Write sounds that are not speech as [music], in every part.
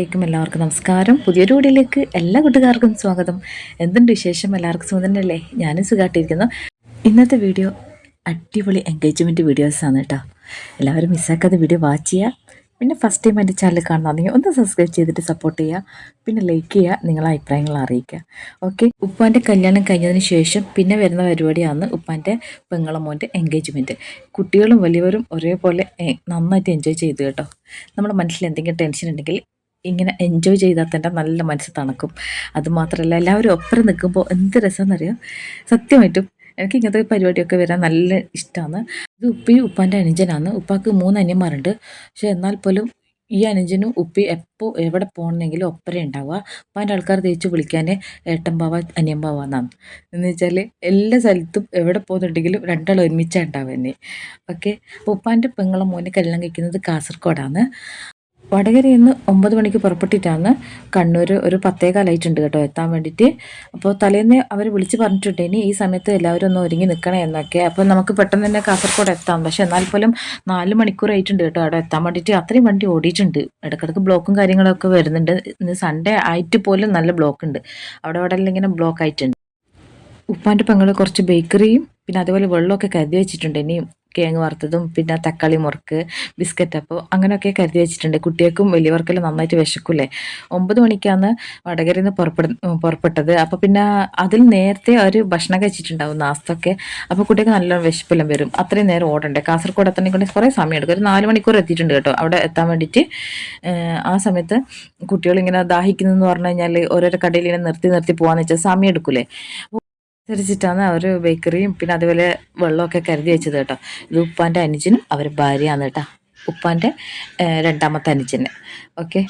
അസ്സാം എല്ലാവർക്കും നമസ്കാരം. പുതിയൊരു വീഡിയോയിലേക്ക് എല്ലാ കൂട്ടുകാർക്കും സ്വാഗതം. എന്തുണ്ട് വിശേഷം? എല്ലാവർക്കും സുഖം തന്നെയല്ലേ? ഞാനും സുഖമായിട്ടിരിക്കുന്നു ഇന്നത്തെ വീഡിയോ അടിപൊളി എൻഗേജ്മെന്റ് വീഡിയോസാണ് കേട്ടോ. എല്ലാവരും മിസ്സാക്കാതെ വീഡിയോ വാച്ച് ചെയ്യുക പിന്നെ ഫസ്റ്റ് ടൈം എന്റെ ചാനൽ കാണുന്നതെങ്കിൽ ഒന്ന് സബ്സ്ക്രൈബ് ചെയ്തിട്ട് സപ്പോർട്ട് ചെയ്യുക പിന്നെ ലൈക്ക് ചെയ്യുക നിങ്ങളെ അഭിപ്രായങ്ങൾ അറിയിക്കുക ഓക്കെ ഉപ്പാന്റെ കല്യാണം കഴിഞ്ഞതിന് ശേഷം പിന്നെ വരുന്ന പരിപാടിയാണ് ഉപ്പാന്റെ പെങ്ങളമോന്റെ എൻഗേജ്മെന്റ് കുട്ടികളും വലിയവരും ഒരേപോലെ നന്നായിട്ട് എൻജോയ് ചെയ്തു കേട്ടോ. നമ്മുടെ മനസ്സിൽ എന്തെങ്കിലും ടെൻഷൻ ഉണ്ടെങ്കിൽ ഇങ്ങനെ എൻജോയ് ചെയ്താൽ തന്നെ നല്ല മനസ്സ് തണുക്കും. അതുമാത്രമല്ല എല്ലാവരും ഒപ്പരം നിൽക്കുമ്പോൾ എന്ത് രസമെന്നറിയാം? സത്യമായിട്ടും എനിക്ക് ഇങ്ങനത്തെ പരിപാടിയൊക്കെ വരാൻ നല്ല ഇഷ്ടമാണ് ഇത് ഉപ്പി ഉപ്പാന്റെ അനുജനാണ്. ഉപ്പാക്ക് മൂന്ന് അനിയന്മാരുണ്ട്. പക്ഷെ എന്നാൽ പോലും ഈ അനുജനും ഉപ്പി എപ്പോൾ എവിടെ പോകണമെങ്കിലും ഒപ്പര ഉണ്ടാവുക. ഉപ്പാന്റെ ആൾക്കാർ തേച്ച് വിളിക്കാൻ അനിയൻ ബാവ എന്നാണ്. എന്ന് വെച്ചാൽ എല്ലാ സ്ഥലത്തും എവിടെ പോകുന്നുണ്ടെങ്കിലും രണ്ടാൾ ഒരുമിച്ചാണ് ഉണ്ടാവുക തന്നെ. ഓക്കെ? അപ്പോൾ ഉപ്പാന്റെ പെങ്ങളെ മോനെ കല്യാണം കഴിക്കുന്നത് കാസർഗോഡാണ്. വടകരയിൽ നിന്ന് ഒമ്പത് മണിക്ക് പുറപ്പെട്ടിട്ടാണ് കണ്ണൂർ ഒരു പത്തേകാലായിട്ടുണ്ട് കേട്ടോ എത്താൻ വേണ്ടിയിട്ട്. അപ്പോൾ തലേന്ന് അവർ വിളിച്ച് പറഞ്ഞിട്ടുണ്ട് ഇനി ഈ സമയത്ത് എല്ലാവരും ഒന്ന് ഒരുങ്ങി നിൽക്കണേ എന്നൊക്കെ. അപ്പോൾ നമുക്ക് പെട്ടെന്ന് തന്നെ കാസർഗോഡ് എത്താം. പക്ഷേ എന്നാൽ പോലും നാല് മണിക്കൂർ ആയിട്ടുണ്ട് കേട്ടോ അവിടെ എത്താൻ വേണ്ടിയിട്ട്. അത്രയും വണ്ടി ഓടിയിട്ടുണ്ട്. ഇടയ്ക്കിടയ്ക്ക് ബ്ലോക്കും കാര്യങ്ങളൊക്കെ വരുന്നുണ്ട്. ഇന്ന് സൺഡേ ആയിട്ട് പോലും നല്ല ബ്ലോക്ക് ഉണ്ട് അവിടെ അവിടെ ഇങ്ങനെ ബ്ലോക്ക് ആയിട്ടുണ്ട് ഉപ്പാന്റെ പെങ്ങൾ കുറച്ച് ബേക്കറിയും പിന്നെ അതുപോലെ വെള്ളമൊക്കെ കരുതി വെച്ചിട്ടുണ്ട്. ഇനിയും കിഴങ്ങ് വറുത്തതും പിന്നെ തക്കാളി മുറുക്ക് ബിസ്ക്കറ്റ് അപ്പോൾ അങ്ങനെയൊക്കെ കരുതി വെച്ചിട്ടുണ്ട്. കുട്ടികൾക്കും വലിയവർക്കെല്ലാം നന്നായിട്ട് വിശക്കൂലേ ഒമ്പത് മണിക്കാണ് വടകരയിൽ നിന്ന് പുറപ്പെടു പുറപ്പെട്ടത്. അപ്പോൾ പിന്നെ അതിൽ നേരത്തെ ഒരു ഭക്ഷണം കഴിച്ചിട്ടുണ്ടാവും നാസ്തൊക്കെ. അപ്പോൾ കുട്ടികൾക്ക് നല്ല വിശപ്പെല്ലാം വരും. അത്രയും നേരം ഓടണ്ടേ? കാസർഗോഡ് എത്തണമെങ്കിൽ കുറേ സമയം എടുക്കും ഒരു നാല് മണിക്കൂർ എത്തിയിട്ടുണ്ട് കേട്ടോ. അവിടെ എത്താൻ വേണ്ടിയിട്ട്. ആ സമയത്ത് കുട്ടികൾ ഇങ്ങനെ ദാഹിക്കുന്നതെന്ന് പറഞ്ഞു കഴിഞ്ഞാൽ ഓരോരോ കടയിൽ ഇങ്ങനെ നിർത്തി നിർത്തി പോകാന്ന് വെച്ചാൽ സമയം എടുക്കൂലേ അനുസരിച്ചിട്ടാണ് അവർ ബേക്കറിയും പിന്നെ അതുപോലെ വെള്ളമൊക്കെ കരുതി വെച്ചത് കേട്ടോ. ഇത് ഉപ്പാന്റെ അനുജനും അവർ ഭാര്യയാണ് കേട്ടോ. ഉപ്പാന്റെ രണ്ടാമത്തെ അനുജന്. ഓക്കെ?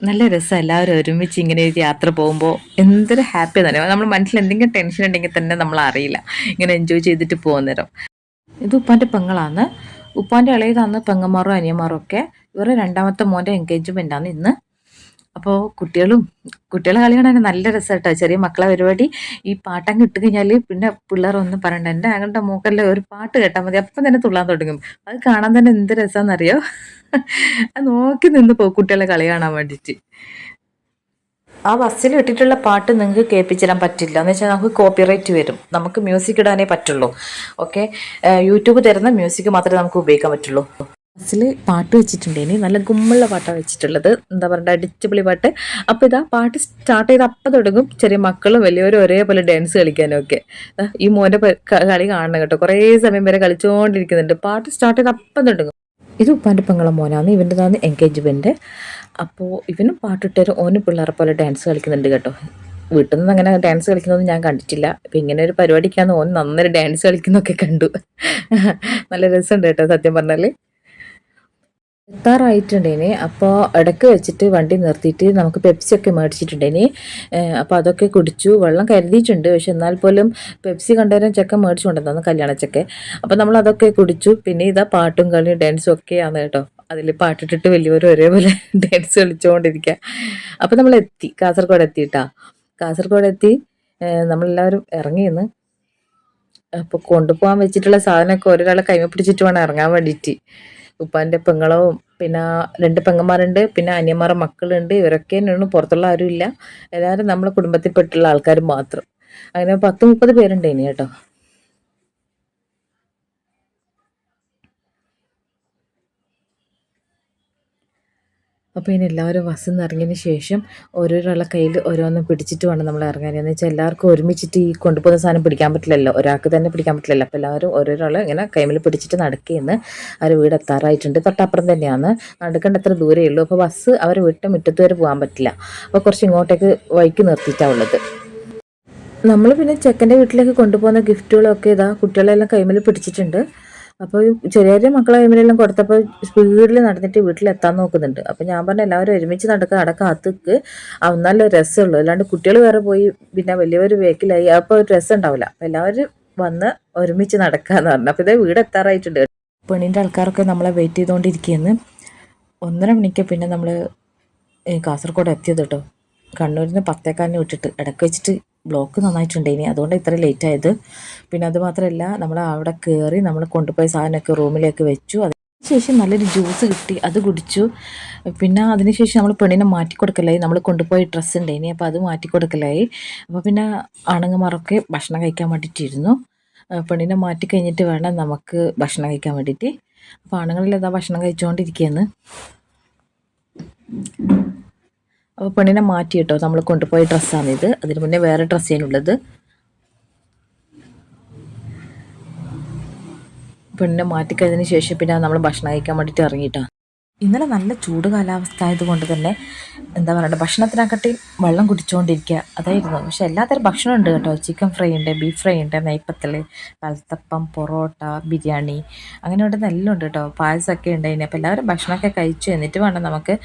നല്ല രസം എല്ലാവരും ഒരുമിച്ച് ഇങ്ങനെ ഒരു യാത്ര പോകുമ്പോൾ എന്തൊരു ഹാപ്പി തന്നെ. നമ്മൾ മനസ്സിൽ എന്തെങ്കിലും ടെൻഷൻ ഉണ്ടെങ്കിൽ തന്നെ നമ്മൾ അറിയില്ല. ഇങ്ങനെ എൻജോയ് ചെയ്തിട്ട് പോകുന്നേരം ഇത് ഉപ്പാന്റെ പെങ്ങളാണ്. ഉപ്പാന്റെ ഇളയതാണ് പെങ്ങന്മാരും അനിയന്മാരും ഒക്കെ. ഇവരുടെ രണ്ടാമത്തെ മോന്റെ ആണ് ഇന്ന്. അപ്പോൾ കുട്ടികളും കുട്ടികളെ കളി കാണാൻ നല്ല രസമായിട്ടോ ചെറിയ മക്കളെ പരിപാടി. ഈ പാട്ടങ്ങ് ഇട്ട് കഴിഞ്ഞാൽ പിന്നെ പിള്ളേർ ഒന്നും പറയണ്ട. എന്റെ ഞങ്ങളുടെ മൂക്കല്ല ഒരു പാട്ട് കേട്ടാൽ മതി. അപ്പം തന്നെ തുള്ളാൻ തുടങ്ങും. അത് കാണാൻ തന്നെ എന്ത് രസമാണെന്നറിയോ അത് നോക്കി നിന്ന് പോകും കുട്ടികളെ കളി കാണാൻ വേണ്ടിയിട്ട് ആ ബസ്സിൽ ഇട്ടിട്ടുള്ള പാട്ട് നിങ്ങൾക്ക് കേൾപ്പിച്ചിടാൻ പറ്റില്ല. എന്ന് വെച്ചാൽ നമുക്ക് കോപ്പിറൈറ്റ് വരും. നമുക്ക് മ്യൂസിക് ഇടാനേ പറ്റുള്ളൂ. ഓക്കെ? യൂട്യൂബ് തരുന്ന മ്യൂസിക് മാത്രമേ നമുക്ക് ഉപയോഗിക്കാൻ പറ്റുള്ളൂ. ബസ്സിൽ പാട്ട് വെച്ചിട്ടുണ്ട്. ഇനി നല്ല ഗുമ്മുള്ള പാട്ടാണ് വെച്ചിട്ടുള്ളത്. എന്താ പറയുക അടിച്ചുപൊളി പാട്ട്. അപ്പോൾ ഇതാ പാട്ട് സ്റ്റാർട്ട് ചെയ്ത് അപ്പം തുടങ്ങും. ചെറിയ മക്കളും വലിയവരും ഒരേപോലെ ഡാൻസ് കളിക്കാനും ഒക്കെ. ദാ ഈ മോന്റെ കളി കാണണം കേട്ടോ. കുറേ സമയം വരെ കളിച്ചുകൊണ്ടിരിക്കുന്നുണ്ട് പാട്ട് സ്റ്റാർട്ട് ചെയ്ത് അപ്പം തുടങ്ങും. ഇത് ഉപ്പാന്റെ പെങ്ങളെ മോനാണ് ഇവന്റെതാണ് എൻഗേജ്മെന്റ് അപ്പോൾ ഇവനും പാട്ടിട്ടൊരു ഓനും പിള്ളേരെ പോലെ ഡാൻസ് കളിക്കുന്നുണ്ട് കേട്ടോ. വീട്ടിൽ നിന്ന് അങ്ങനെ ഡാൻസ് കളിക്കുന്നത് ഞാൻ കണ്ടിട്ടില്ല. അപ്പം ഇങ്ങനെ ഒരു പരിപാടിക്കാന്ന് ഓൻ നന്നായി ഡാൻസ് കളിക്കുന്നൊക്കെ കണ്ടു. [laughs] നല്ല രസമുണ്ട് കേട്ടോ സത്യം പറഞ്ഞാൽ എത്താറായിട്ടുണ്ടേനി. അപ്പോൾ ഇടയ്ക്ക് വെച്ചിട്ട് വണ്ടി നിർത്തിയിട്ട് നമുക്ക് പെപ്സി ഒക്കെ മേടിച്ചിട്ടുണ്ടേനെ അപ്പോൾ അതൊക്കെ കുടിച്ചു. വെള്ളം കരുതിയിട്ടുണ്ട്. പക്ഷെ എന്നാൽ പോലും പെപ്സി കണ്ടേരം ചെക്കൻ മേടിച്ചു കൊണ്ടുവന്നു കല്യാണച്ചക്കെ. അപ്പോൾ നമ്മൾ അതൊക്കെ കുടിച്ചു. പിന്നെ ഇതാ പാട്ടും കളിയും ഡാൻസും ഒക്കെയാണ് കേട്ടോ. അതിൽ പാട്ടിട്ടിട്ട് വലിയവരും ഒരേപോലെ [laughs] ഡാൻസ് കളിച്ചുകൊണ്ടിരിക്കുക അപ്പോൾ നമ്മൾ എത്തി കാസർഗോഡ് എത്തിയിട്ടാ. കാസർഗോഡ് എത്തി. നമ്മളെല്ലാവരും ഇറങ്ങിയെന്ന് അപ്പോൾ കൊണ്ടുപോകാൻ വെച്ചിട്ടുള്ള സാധനമൊക്കെ ഒരാളെ കൈമ പിടിച്ചിട്ട് വേണം ഇറങ്ങാൻ വേണ്ടിയിട്ട്. ഉപ്പാന്റെ പെങ്ങളും പിന്നെ രണ്ട് പെങ്ങന്മാരുണ്ട് പിന്നെ അനിയന്മാരുടെ മക്കളുണ്ട്. ഇവരൊക്കെ തന്നെയാണ്. പുറത്തുള്ള ആരുമില്ല. എല്ലാവരും നമ്മളെ കുടുംബത്തിൽപ്പെട്ടുള്ള ആൾക്കാർ മാത്രം. അങ്ങനെ പത്ത് മുപ്പത് പേരുണ്ട് ഇനി കേട്ടോ. അപ്പോൾ ഇനി എല്ലാവരും ബസ്സിൽ നിന്ന് ഇറങ്ങിയതിന് ശേഷം ഓരോരാളെ കയ്യിൽ ഓരോന്നും പിടിച്ചിട്ട് വേണം നമ്മൾ ഇറങ്ങാൻ എന്ന് വെച്ചാൽ എല്ലാവർക്കും ഒരുമിച്ചിട്ട് ഈ കൊണ്ടുപോകുന്ന സാധനം പിടിക്കാൻ പറ്റില്ലല്ലോ. ഒരാൾക്ക് തന്നെ പിടിക്കാൻ പറ്റില്ലല്ലോ. അപ്പോൾ എല്ലാവരും ഓരോരാളെ ഇങ്ങനെ കൈമിൽ പിടിച്ചിട്ട് നടക്കുകയെന്ന് അവർ വീട് എത്താറായിട്ടുണ്ട്. തൊട്ടപ്പുറം തന്നെയാണ്. നടക്കേണ്ട അത്ര ദൂരമേ ഉള്ളൂ. അപ്പോൾ ബസ് അവരെ വീട്ടിൽ മുറ്റത്ത് വരെ പോകാൻ പറ്റില്ല. അപ്പോൾ കുറച്ച് ഇങ്ങോട്ടേക്ക് വൈക്ക് നിർത്തിയിട്ടാണ് ഉള്ളത്. നമ്മൾ പിന്നെ ചെക്കന്റെ വീട്ടിലേക്ക് കൊണ്ടുപോകുന്ന ഗിഫ്റ്റുകളൊക്കെ ഇതാ കുട്ടികളെല്ലാം കൈമിൽ പിടിച്ചിട്ടുണ്ട്. അപ്പോൾ ചെറിയ ചെറിയ മക്കളെ കൈമിലെല്ലാം കൊടുത്തപ്പോൾ സ്പീഡിൽ നടന്നിട്ട് വീട്ടിലെത്താൻ നോക്കുന്നുണ്ട്. അപ്പോൾ ഞാൻ പറഞ്ഞു എല്ലാവരും ഒരുമിച്ച് നടക്കുക അവിടെ കാത്തുക്ക്. നല്ല രസമുള്ളൂ അല്ലാണ്ട് കുട്ടികൾ വേറെ പോയി പിന്നെ വലിയവർ വേക്കിലായി അപ്പോൾ ഒരു രസം ഉണ്ടാവില്ല. അപ്പോൾ എല്ലാവരും വന്ന് ഒരുമിച്ച് നടക്കാന്ന് പറഞ്ഞു. അപ്പോൾ ഇതേ വീട് എത്താറായിട്ടുണ്ട്. പെണ്ണിന്റെ ആൾക്കാരൊക്കെ നമ്മളെ വെയിറ്റ് ചെയ്തുകൊണ്ടിരിക്കുകയെന്ന് ഒന്നര മണിക്ക് പിന്നെ നമ്മൾ കാസർഗോഡ് എത്തിയത് കേട്ടോ കണ്ണൂരിൽ നിന്ന് പത്തേക്കാലിന് വിട്ടിട്ട് ഇടയ്ക്ക് വെച്ചിട്ട് ബ്ലോക്ക് നന്നായിട്ടുണ്ട് ഇനി. അതുകൊണ്ട് ഇത്ര ലേറ്റ് ആയത്. പിന്നെ അത് മാത്രമല്ല നമ്മൾ അവിടെ കയറി നമ്മൾ കൊണ്ടുപോയ സാധനമൊക്കെ റൂമിലേക്ക് വെച്ചു. അതിനുശേഷം ശേഷം നല്ലൊരു ജ്യൂസ് കിട്ടി. അത് കുടിച്ചു. പിന്നെ അതിനുശേഷം നമ്മൾ പെണ്ണിനെ മാറ്റി കൊടുക്കലായി. നമ്മൾ കൊണ്ടുപോയി ഡ്രസ്സ് ഇനി. അപ്പോൾ അത് മാറ്റി കൊടുക്കലായി. അപ്പോൾ പിന്നെ ആണുങ്ങന്മാരൊക്കെ ഭക്ഷണം കഴിക്കാൻ വേണ്ടിയിട്ടിരുന്നു. പെണ്ണിനെ മാറ്റി കഴിഞ്ഞിട്ട് വേണം നമുക്ക് ഭക്ഷണം കഴിക്കാൻ വേണ്ടിയിട്ട്. അപ്പോൾ ആണുങ്ങളിൽ ഇതാ ഭക്ഷണം കഴിച്ചുകൊണ്ടിരിക്കുകയെന്ന് അപ്പോൾ പെണ്ണിനെ മാറ്റി കേട്ടോ നമ്മൾ കൊണ്ടുപോയ ഡ്രസ്സാണിത്. അതിന് മുന്നേ വേറെ ഡ്രസ്സ് ചെയ്യാനുള്ളത് പെണ്ണിനെ മാറ്റിക്കഴിഞ്ഞതിന് ശേഷം പിന്നെ നമ്മൾ ഭക്ഷണം കഴിക്കാൻ വേണ്ടിയിട്ട് ഇറങ്ങിയിട്ടാണ് ഇന്നലെ നല്ല ചൂട് കാലാവസ്ഥ ആയതുകൊണ്ട് തന്നെ എന്താ പറയുക ഭക്ഷണത്തിനാക്കട്ടെ വെള്ളം കുടിച്ചുകൊണ്ടിരിക്കുക അതായിരുന്നു. പക്ഷെ എല്ലാത്തരം ഭക്ഷണം ഉണ്ട് കേട്ടോ. ചിക്കൻ ഫ്രൈ ഉണ്ട് ബീഫ് ഫ്രൈ ഉണ്ട് നെയ്പ്പത്തൽ കൽത്തപ്പം പൊറോട്ട ബിരിയാണി അങ്ങനെ ഉണ്ടെന്ന് എല്ലാം ഉണ്ട് കേട്ടോ. പായസമൊക്കെ ഉണ്ട് അതിന് അപ്പോൾ എല്ലാവരും ഭക്ഷണമൊക്കെ കഴിച്ചു. എന്നിട്ട് വേണം നമുക്ക്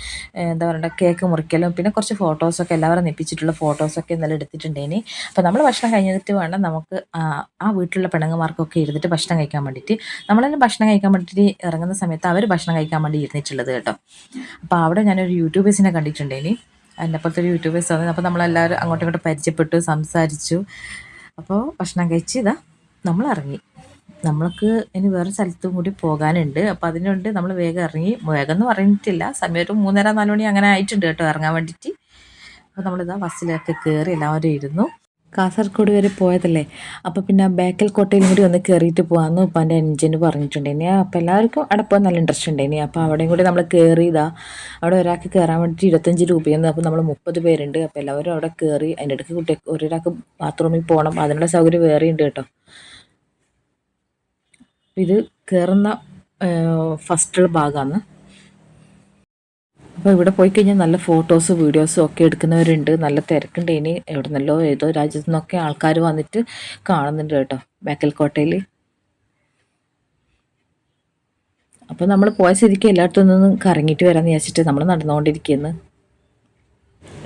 എന്താ പറയുക കേക്ക് മുറിക്കലും. പിന്നെ കുറച്ച് ഫോട്ടോസൊക്കെ എല്ലാവരും നിപ്പിച്ചിട്ടുള്ള ഫോട്ടോസൊക്കെ ഇന്നലെ എടുത്തിട്ടുണ്ടേനി അപ്പോൾ നമ്മൾ ഭക്ഷണം കഴിഞ്ഞിട്ട് വേണം നമുക്ക് ആ വീട്ടിലുള്ള പെണ്ണുങ്ങന്മാർക്കൊക്കെ ഇരുന്നിട്ട് ഭക്ഷണം കഴിക്കാൻ വേണ്ടിയിട്ട്. നമ്മളെല്ലാം ഭക്ഷണം കഴിക്കാൻ വേണ്ടിയിട്ട് ഇറങ്ങുന്ന സമയത്ത് അവർ ഭക്ഷണം കഴിക്കാൻ വേണ്ടി ഇരുന്നിട്ടുള്ളത്. ഉള്ളത് കേട്ടോ. അപ്പോൾ അവിടെ ഞാനൊരു യൂട്യൂബേഴ്സിനെ കണ്ടിട്ടുണ്ട് ഇനി. എന്റെ അപ്പുറത്തൊരു യൂട്യൂബേഴ്സ് വന്നത് അപ്പോൾ നമ്മളെല്ലാവരും അങ്ങോട്ടും ഇങ്ങോട്ടും പരിചയപ്പെട്ടു സംസാരിച്ചു. അപ്പോൾ ഭക്ഷണം കഴിച്ച് ഇതാ നമ്മൾ ഇറങ്ങി. നമ്മൾക്ക് ഇനി വേറെ സ്ഥലത്തും കൂടി പോകാനുണ്ട്. അപ്പോൾ അതിനുണ്ട് നമ്മൾ വേഗം ഇറങ്ങി. വേഗം എന്ന് പറഞ്ഞിട്ടില്ല. സമയം ഒരു മൂന്നര നാല് മണി അങ്ങനെ ആയിട്ടുണ്ട് കേട്ടോ ഇറങ്ങാൻ വേണ്ടിയിട്ട്. അപ്പോൾ നമ്മളിതാ ബസ്സിലൊക്കെ കയറി എല്ലാവരും ഇരുന്നു. കാസർഗോഡ് വരെ പോയതല്ലേ? അപ്പോൾ പിന്നെ ബേക്കൽ കോട്ടയിൽ കൂടി ഒന്ന് കയറിയിട്ട് പോകാമെന്ന് ഇപ്പം എന്റെ എൻജിന് പറഞ്ഞിട്ടുണ്ടായിനി അപ്പോൾ എല്ലാവർക്കും അവിടെ പോകാൻ നല്ല ഇൻട്രസ്റ്റ് ഉണ്ടായിനി. അപ്പോൾ അവിടെയും കൂടി നമ്മൾ കയറിയതാ അവിടെ ഒരാൾക്ക് കയറാൻ വേണ്ടിയിട്ട് ഇരുപത്തഞ്ച് രൂപയെന്ന്. അപ്പോൾ നമ്മൾ മുപ്പത് പേരുണ്ട്. അപ്പോൾ എല്ലാവരും അവിടെ കയറി അതിന്റെ ഇടയ്ക്ക് കുട്ടി ഒരാൾക്ക് ബാത്റൂമിൽ പോകണം അതിനുള്ള സൗകര്യം വേറെ ഉണ്ട് കേട്ടോ. ഇത് കയറുന്ന ഫസ്റ്റുള്ള ഭാഗമാണ് അപ്പോൾ ഇവിടെ പോയി കഴിഞ്ഞാൽ നല്ല ഫോട്ടോസ് വീഡിയോസും ഒക്കെ എടുക്കുന്നവരുണ്ട്. നല്ല തിരക്കുണ്ട്. ഇനി എവിടെ നിന്നല്ലോ ഏതോ രാജ്യത്തു നിന്നൊക്കെ ആൾക്കാർ വന്നിട്ട് കാണുന്നുണ്ട് കേട്ടോ ബേക്കൽ കോട്ടയിൽ അപ്പോൾ നമ്മൾ പോയ സ്ഥിതിക്ക് എല്ലായിടത്തും നിന്നും കറങ്ങിയിട്ട് വരാമെന്ന് വിചാരിച്ചിട്ട് നമ്മൾ നടന്നുകൊണ്ടിരിക്കുന്നു.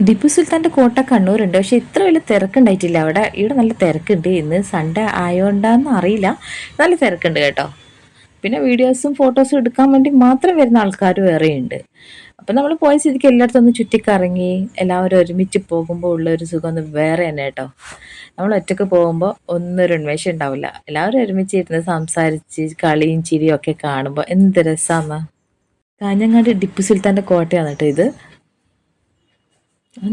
ടിപ്പു സുൽത്താന്റെ കോട്ട കണ്ണൂരുണ്ട്. പക്ഷേ ഇത്ര വലിയ തിരക്കുണ്ടായിട്ടില്ല. അവിടെ ഇവിടെ നല്ല തിരക്കുണ്ട്. ഇന്ന് സൺഡേ ആയതുകൊണ്ടാന്ന് അറിയില്ല. നല്ല തിരക്കുണ്ട് കേട്ടോ. പിന്നെ വീഡിയോസും ഫോട്ടോസും എടുക്കാൻ വേണ്ടി മാത്രം വരുന്ന ആൾക്കാർ വേറെയുണ്ട്. അപ്പം നമ്മൾ പോയ സ്ഥിതിക്ക് എല്ലായിടത്തും ഒന്ന് ചുറ്റിക്കറങ്ങി എല്ലാവരും ഒരുമിച്ച് പോകുമ്പോൾ ഉള്ള ഒരു സുഖം ഒന്ന് വേറെ തന്നെ കേട്ടോ. നമ്മൾ ഒറ്റയ്ക്ക് പോകുമ്പോൾ ഒന്നൊരു ഉന്മേഷം ഉണ്ടാവില്ല. എല്ലാവരും ഒരുമിച്ച് ഇരുന്ന് സംസാരിച്ച് കളിയും ചിരിയും ഒക്കെ കാണുമ്പോൾ എന്ത് രസമാണ് കാഞ്ഞങ്ങാട് ടിപ്പു സുൽത്താന്റെ കോട്ടയാണ് കേട്ടോ ഇത്.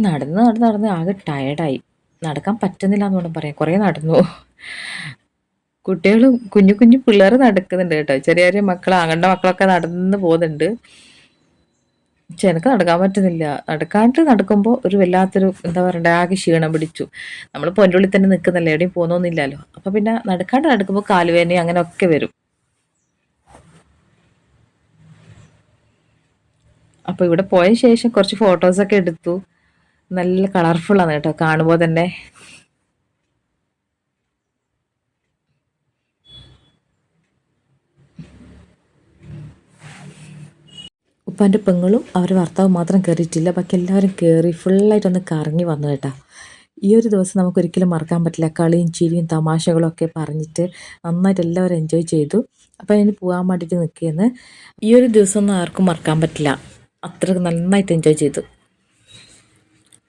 നടന്ന് നടന്ന് നടന്ന് ആകെ ടയർഡായി നടക്കാൻ പറ്റുന്നില്ല എന്ന് വേണം പറയാം കുറേ നടന്നു. കുട്ടികളും കുഞ്ഞു കുഞ്ഞു പിള്ളേർ നടക്കുന്നുണ്ട് കേട്ടോ. ചെറിയ ചെറിയ മക്കൾ അങ്ങണ്ട മക്കളൊക്കെ നടന്ന് പോകുന്നുണ്ട്. പക്ഷെ എനിക്ക് നടക്കാൻ പറ്റുന്നില്ല. നടക്കാണ്ട് നടക്കുമ്പോൾ ഒരു വല്ലാത്തൊരു എന്താ പറയണ്ട ആകെ ക്ഷീണം പിടിച്ചു. നമ്മൾ പൊന്നുള്ളിൽ തന്നെ നിൽക്കുന്നില്ല എവിടെയും പോകുന്നൊന്നുമില്ലല്ലോ. അപ്പോൾ പിന്നെ നടക്കാണ്ട് നടക്കുമ്പോൾ കാലുവേദന അങ്ങനെയൊക്കെ വരും. അപ്പോൾ ഇവിടെ പോയ ശേഷം കുറച്ച് ഫോട്ടോസൊക്കെ എടുത്തു. നല്ല കളർഫുള്ളാണ് കേട്ടോ കാണുമ്പോൾ തന്നെ. ഉപ്പാന്റെ പെങ്ങളും അവരുടെ ഭർത്താവ് മാത്രം കയറിയിട്ടില്ല ബാക്കി എല്ലാവരും കയറി ഫുള്ളായിട്ടൊന്ന് കറങ്ങി വന്നു കേട്ടോ. ഈ ഒരു ദിവസം നമുക്ക് ഒരിക്കലും മറക്കാൻ പറ്റില്ല. കളിയും ചിരിയും തമാശകളും ഒക്കെ പറഞ്ഞിട്ട് നന്നായിട്ട് എല്ലാവരും എൻജോയ് ചെയ്തു. അപ്പോൾ അതിന് പോകാൻ വേണ്ടിയിട്ട് നിൽക്കുകയെന്ന് ഈ ഒരു ദിവസം ഒന്നും ആർക്കും മറക്കാൻ പറ്റില്ല. അത്ര നന്നായിട്ട് എൻജോയ് ചെയ്തു.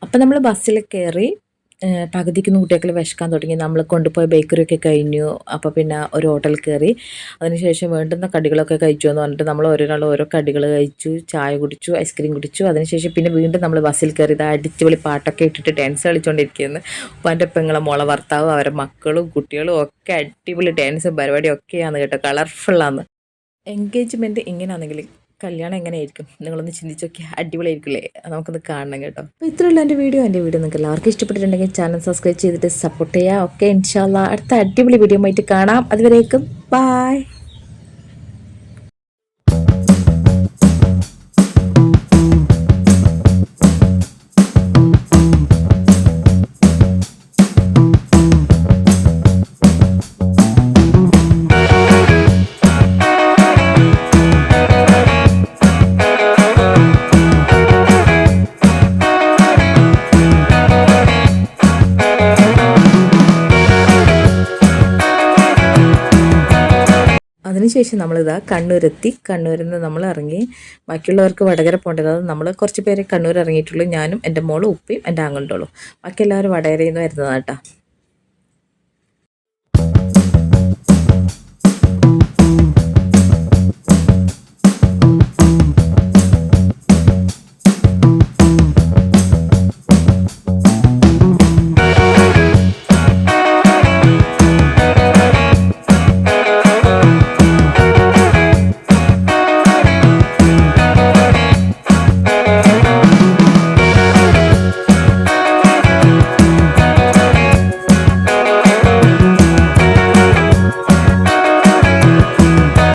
അപ്പം നമ്മൾ ബസ്സിൽ കയറി പകുതിക്ക് കുട്ടികൾ വിശക്കാൻ തുടങ്ങി. നമ്മൾ കൊണ്ടുപോയ ബേക്കറിയൊക്കെ കഴിഞ്ഞു. അപ്പോൾ പിന്നെ ഒരു ഹോട്ടൽ കയറി അതിനുശേഷം വേണ്ടുന്ന കടികളൊക്കെ കഴിച്ചു എന്ന് പറഞ്ഞിട്ട് നമ്മൾ ഓരോരാൾ ഓരോ കടികൾ കഴിച്ചു. ചായ കുടിച്ചു ഐസ്ക്രീം കുടിച്ചു. അതിനുശേഷം പിന്നെ വീണ്ടും നമ്മൾ ബസ്സിൽ കയറി ഇത് അടിച്ചുപൊളി പാട്ടൊക്കെ ഇട്ടിട്ട് ഡാൻസ് കളിച്ചുകൊണ്ടിരിക്കുന്നു ഉപ്പാന്റെ പെങ്ങളെ മോളെ ഭർത്താവും അവരെ മക്കളും കുട്ടികളും ഒക്കെ അടിപൊളി ഡാൻസും പരിപാടിയും ഒക്കെയാണ് കേട്ടോ കളർഫുള്ളാണ് എൻഗേജ്മെന്റ് ഇങ്ങനെയാണെങ്കിൽ കല്യാണം എങ്ങനെയായിരിക്കും? നിങ്ങളൊന്ന് ചിന്തിച്ചൊക്കെ അടിപൊളിയായിരിക്കില്ലേ? നമുക്കൊന്ന് കാണണം കേട്ടോ. അപ്പോൾ ഇത്രയുള്ള എന്റെ വീഡിയോ എന്റെ വീഡിയോ നിങ്ങൾക്ക് എല്ലാവർക്കും ഇഷ്ടപ്പെട്ടിട്ടുണ്ടെങ്കിൽ ചാനൽ സബ്സ്ക്രൈബ് ചെയ്തിട്ട് സപ്പോർട്ട് ചെയ്യുക ഓക്കെ ഇൻഷാല്ല അടുത്ത അടിപൊളി വീഡിയോ ആയിട്ട് കാണാം. അതുവരേക്കും ബായ് അതിനുശേഷം നമ്മളിതാ കണ്ണൂരെത്തി. കണ്ണൂരിൽ നിന്ന് നമ്മൾ ഇറങ്ങി ബാക്കിയുള്ളവർക്ക് വടകര പോകേണ്ടത് അത് നമ്മൾ കുറച്ച് പേരെ കണ്ണൂർ ഇറങ്ങിയിട്ടുള്ളൂ ഞാനും എന്റെ മോളും ഉപ്പയും എന്റെ ആങ്ങളുണ്ടോളും ബാക്കി എല്ലാവരും വടകരയിൽ നിന്ന് വരുന്നതാണ് കേട്ടോ